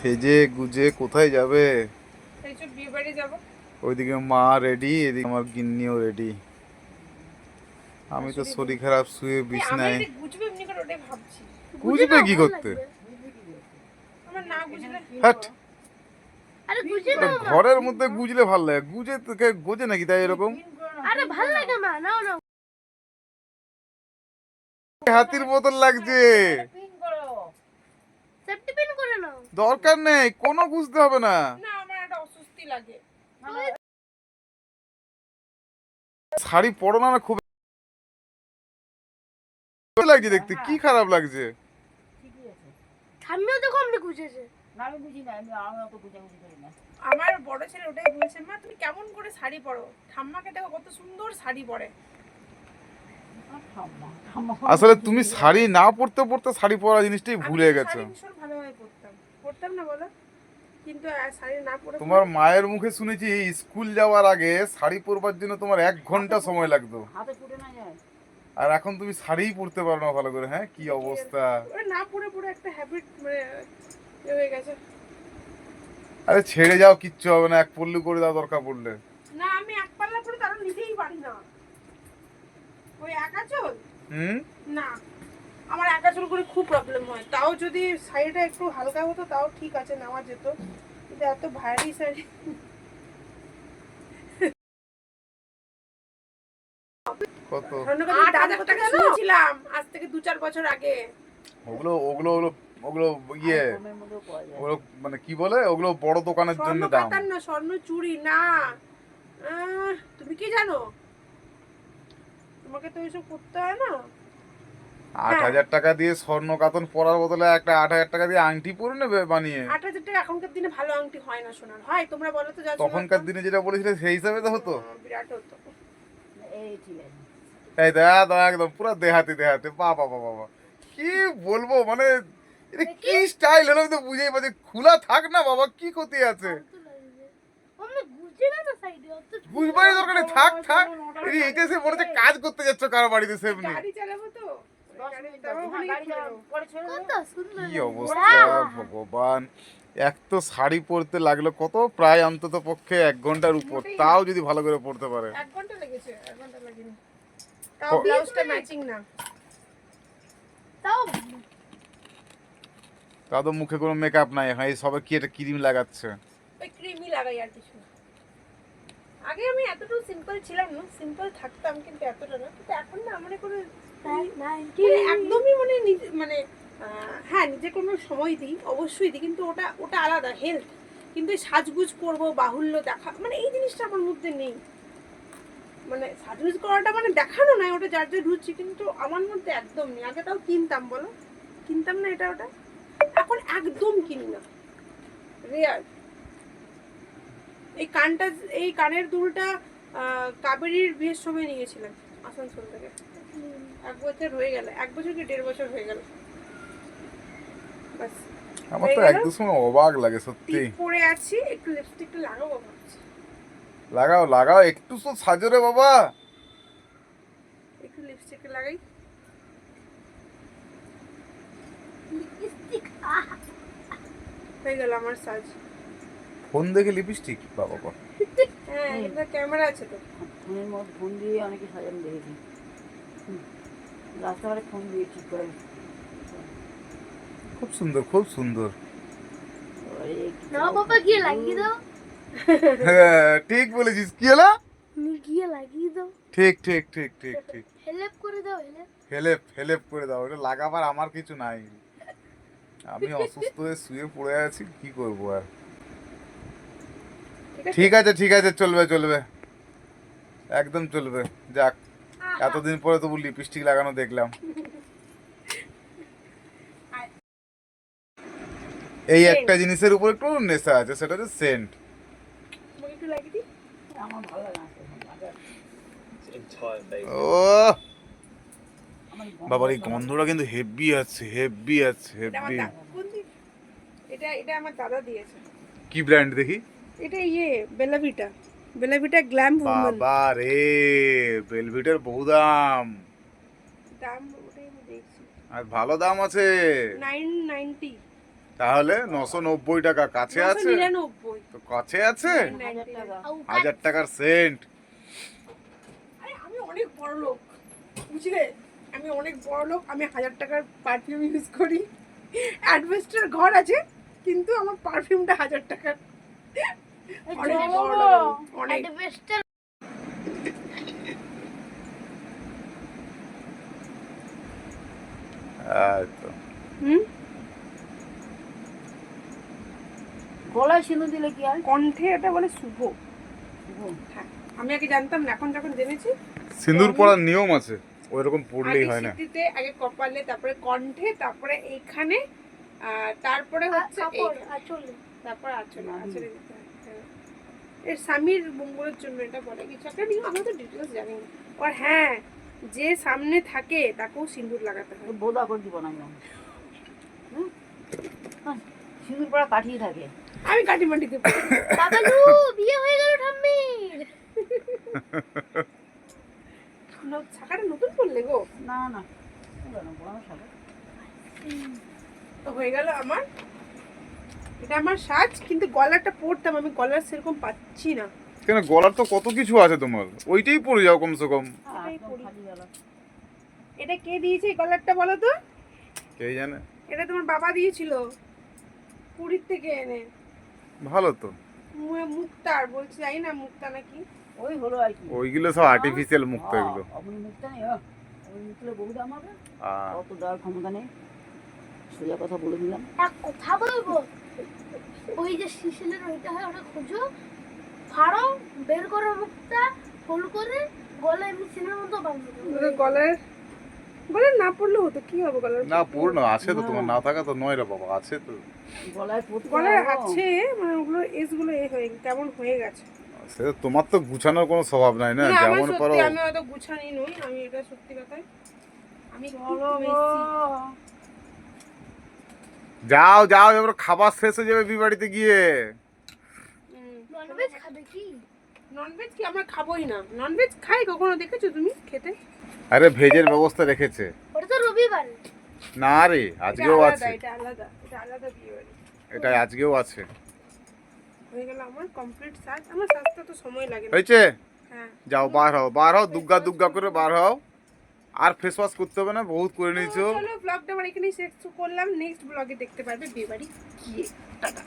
সেজে গুজে কোথায় যাবে? এই সব বিয়ে বাড়ি যাব। ওইদিকে মা রেডি এদিকে আমার গিন্নিও রেডি আমি তো শরীর খারাপ শুয়ে বিছনায় গুজবে কি করতে? আমার না বুঝলে হাট। আরে বুঝি ওটা ঘরের মধ্যে গুজলে ভালো লাগে। গুজে তোকে গোজে নাকি তাই এরকম? আরে ভালো লাগে মা নাও নাও। হাতির বোতল লাগছে সেফটি পিন করে নাও দরকার নেই কোনো বুঝতে হবে না। না আমার একটা অস্বস্তি লাগে। শাড়ি পরো না খুব লাগছে দেখতে কি খারাপ লাগছে। আমি বুঝি না আমি আমি অত বুঝাবুঝি করি না। আমার বড় ছেলে ওটাই বলছে মা তুমি কেমন করে শাড়ি পরো? ঠাম্মাকে দেখো কত সুন্দর শাড়ি পরে। আসলে তুমি শাড়ি না পরতে পরতে শাড়ি পরা জিনিসটাই ভুলে তো গেছো। ভালোভাবে পরতাম না বলো? কিন্তু শাড়ি না পরে তোমার মায়ের মুখে শুনেছি স্কুল যাওয়ার আগে শাড়ি পরবার জন্য তোমার এক ঘণ্টা সময় লাগতো। হাতে ফুটে না যায়। আর এখন তুমি শাড়িই পরতে পারো না ভালো করে হ্যাঁ? কি অবস্থা? না পরে পরে একটা হ্যাবিট মানে হয়ে গেছে। আরে ছেড়ে যাও কিচ্ছু হবে না এক পল্লু করে দাও দরকার পড়লে। না আমি এক পাল্লা পরে পারি না। ওই একা চল হুম? না। আমার একা চুল করে খুব প্রবলেম হয়। তাও যদি শাড়িটা একটু হালকা হতো তাও ঠিক আছে নেওয়া যেত। কিন্তু এত ভারী শাড়ি। কত? আট হাজার টাকা শুনেছিলাম। আজ থেকে দু চার বছর আগে। ওগুলো ওগুলো ওগুলো ওগুলো ইয়ে ওগুলো মানে কি বলে? ওগুলো বড় দোকানের জন্য দাম। না স্বর্ণ চুড়ি না। আহ, তুমি কি জানো? তোমাকে তো ওইসব করতে হয় না? আট হাজার টাকা দিয়ে স্বর্ণ কাতন পরার বদলে একটা আট হাজার টাকা দিয়ে আংটি পরে নেবে বানিয়ে? আট হাজার টাকা এখনকার দিনে ভালো আংটি হয় না সোনার। হয় তোমরা বলো তো তখনকার দিনে যেটা বলেছিলে সেই হিসাবে তো হতো? বিরাট হতো। এই দেখা একদম পুরো দেহাতে দেহাতে। বাবা বাবা বাবা কি বলব মানে এটা কি স্টাইল হলো আমি তো বুঝেই পাচ্ছি। খোলা থাক না বাবা কি ক্ষতি আছে? বুঝবারই দরকার নেই। থাক থাক। এটা এসে মনে হচ্ছে কাজ করতে যাচ্ছ কারও বাড়িতে সেমনি। গাড়ি চালাবো তো কি অবস্থা ভগবান। এক তো শাড়ি পরতে লাগল কত প্রায় অন্তত পক্ষে এক ঘণ্টার উপর। তাও যদি ভালো করে পড়তে পারে। এক ঘণ্টা লেগেছে এক ঘণ্টা লাগেনি। তাও ব্লাউজটা ম্যাচিং না। তাও তা তো মুখে কোনো মেকআপ নাই এখন এই সবে কি একটা ক্রিম লাগাচ্ছে? ওই ক্রিমই লাগাই আর কিছু আগে আমি এতটুকু সিম্পল ছিলাম না সিম্পল থাকতাম কিন্তু এতটা না। কিন্তু এখন না মানে কোনো একদমই মানে মানে হ্যাঁ নিজে কোনো সময় দিই, অবশ্যই দিই, কিন্তু ওটা ওটা আলাদা হেলথ কিন্তু এই সাজগুজ করব, বাহুল্য দেখা মানে এই জিনিসটা আমার মধ্যে নেই। মানে সাজগুজ করাটা মানে দেখানো নয়, ওটা যার যার রুচি কিন্তু আমার মধ্যে একদম নেই আগে তাও কিনতাম, বলো? কিনতাম না এটা ওটা? এখন একদম কিনি না। রেয়ার এই কানটা এই কানের দুলটা কাবেরীর বিয়ের সময় নিয়ে গেছিলাম আসানসোল থেকে। এক বছর হয়ে গেল এক বছর কি দেড় বছর হয়ে গেল? বাস আমার তো? একদম সময় অবাক লাগে সত্যি। পরে আছি একটু লিপস্টিকটা লাগাবো ভাবছি লাগাও লাগাও একটু তো সাজো রে বাবা। একটু লিপস্টিকটা লাগাই। হয়ে গেল আমার সাজ। ফোন দেখে লিপস্টিক বাবা বাবা। হ্যাঁ এটা ক্যামেরা আছে তো। ফোনের মধ্যে ফোন দিয়ে অনেকে সাজানো দেখেছি। রাস্তাঘাটে ফোন দিয়ে ঠিক করে খুব সুন্দর খুব সুন্দর। এবারে বাবা গিয়ে লাগিয়ে দাও। হ্যাঁ ঠিক বলেছিস। কি হলো? গিয়ে লাগিয়ে দাও। ঠিক ঠিক ঠিক ঠিক ঠিক। হেল্প করে দাও হেল্প হেলেপ হেলেপ করে দাও। এটা লাগাবার আমার কিছু নাই। আমি অসুস্থ হয়ে শুয়ে পড়ে আছি কি করব আর? ঠিক আছে ঠিক আছে চলবে চলবে। একদম চলবে। যাক। এতদিন পরে তবু লিপস্টিক লাগানো দেখলাম। এই একটা জিনিসের উপর একটু নেশা আছে সেটা হচ্ছে সেন্ট। ও বাবার এই গন্ধটা কিন্তু হেভি আছে হেভি আছে হেভি? এটা এটা আমার দাদা দিয়েছে। কি ব্র্যান্ড দেখি? এটা ইয়ে বেলাভিটা বেলাভিটা গ্ল্যাম উমেন বাবা রে ভেলভেটের বহু দাম। দাম ওটাই আমি দেখছি। আর ভালো দাম আছে। Nine ninety. তাহলে নশো নব্বই টাকা কাছে আছে? নিরানব্বই। তো কাছে আছে? হাজার টাকা। আউ, হাজার টাকার সেন্ট। আরে আমি অনেক বড় লোক বুঝলে? আমি অনেক বড় লোক আমি হাজার টাকার পারফিউম ইউজ করি। অ্যাডভেস্টার ঘর আছে কিন্তু আমার পারফিউমটা হাজার টাকার। অনেক বড় অনেক। গলায় সিঁদুর দিলে কি হয়? কণ্ঠে এটা বলে শুভ। শুভ। হ্যাঁ আমি আগে জানতাম না এখন যখন জেনেছি সিঁদুর পরার নিয়ম আছে ওই রকম পড়লেই হয় না। সিঁথিতে আগে কপালে তারপরে কণ্ঠে তারপরে এইখানে তারপরে হচ্ছে আঁচলে তারপর আচলে। এর স্বামীর মঙ্গলের জন্য এটা বলে। কিছু একটা নিয়ম আমি তো ডিটেলস জানি। না আর হ্যাঁ যে সামনে থাকে তাকেও সিঁদুর লাগাতে হয়। বোদা করে দিব না হুম? হ্যাঁ, সিঁদুর পরা কাঠিয়ে থাকে। আমি কাটি মাটিতে পড়ি। বাবালু বিয়ে হয়ে গেল ঠাম্মির। শাখাটা নতুন করলে গো। না না। তো হয়ে গেল আমার এটা আমার সাজ কিন্তু গলাটা পরতাম আমি গলার সেরকম পাচ্ছি না। কেন গলার তো কত কিছু আছে তোমার? ওইটাই পরে যাও কমসে কম। এটা কে দিয়েছে এই গলারটা বলো তো? কে জানে? এটা তোমার বাবা দিয়েছিল পুরীর থেকে এনে। ভালো তো। মুক্তার বলছি জানি না মুক্তা নাকি? ওই হলো আর কি। ওইগুলো সব আর্টিফিশিয়াল মুক্ত এগুলো। আপনি মুক্তা নেই। ওই মুখলে বহু দাম হবে। অত দেওয়ার ক্ষমতা নেই। সোজা কথা বলে দিলাম। এক কথা বলব? ওই যে শিশিলের ওইটা হয় ওটা খুঁজো। ফাড়ো বের করো মুখটা ফুল করে গলা এমনি সিনের মতো বাঁধবে ওদের গলার গলার না পড়লেও হতো কি হবে গলার না পূর্ণ আছে তো তোমার না থাকা তো নয় রে বাবা আছে তো। গলায় পড়তে আছে মানে ওগুলো এসগুলো এ হয়ে কেমন হয়ে গেছে। সে তো তোমার তো গুছানোর কোনো স্বভাব নাই না যেমন পারো। আমি হয়তো গুছানি নই আমি এটা সত্যি কথাই। আমি messy। যাও যাও এবার খাবার শেষ হয়ে যাবে বিয়ে বাড়িতে গিয়ে। ননভেজ খাবে কি? ননভেজ কি? আমরা খাবোই না। ননভেজ খাই কখনো দেখেছ তুমি খেতে? আরে ভেজের ব্যবস্থা রেখেছে। ওটা তো রবিবার। না রে আজকেও আছে। এটা আলাদা এটা আলাদা বিয়ে বাড়ি এটা আজকেও আছে। হয়ে গেল আমার কমপ্লিট সাজ। আমার সাজটা তো সময় লাগে হয়েছে? হ্যাঁ। যাও বার হও বার হও দুগ্গা দুগ্গা করে বার হও। আর ফেস ওয়াশ করতে হবে না, বহুত করে নিয়েছো। চলো ব্লগটা আমার এখানেই শেষ করলাম। নেক্সট ব্লগে দেখতে পারবে বিয়ে বাড়ি কি টাটা।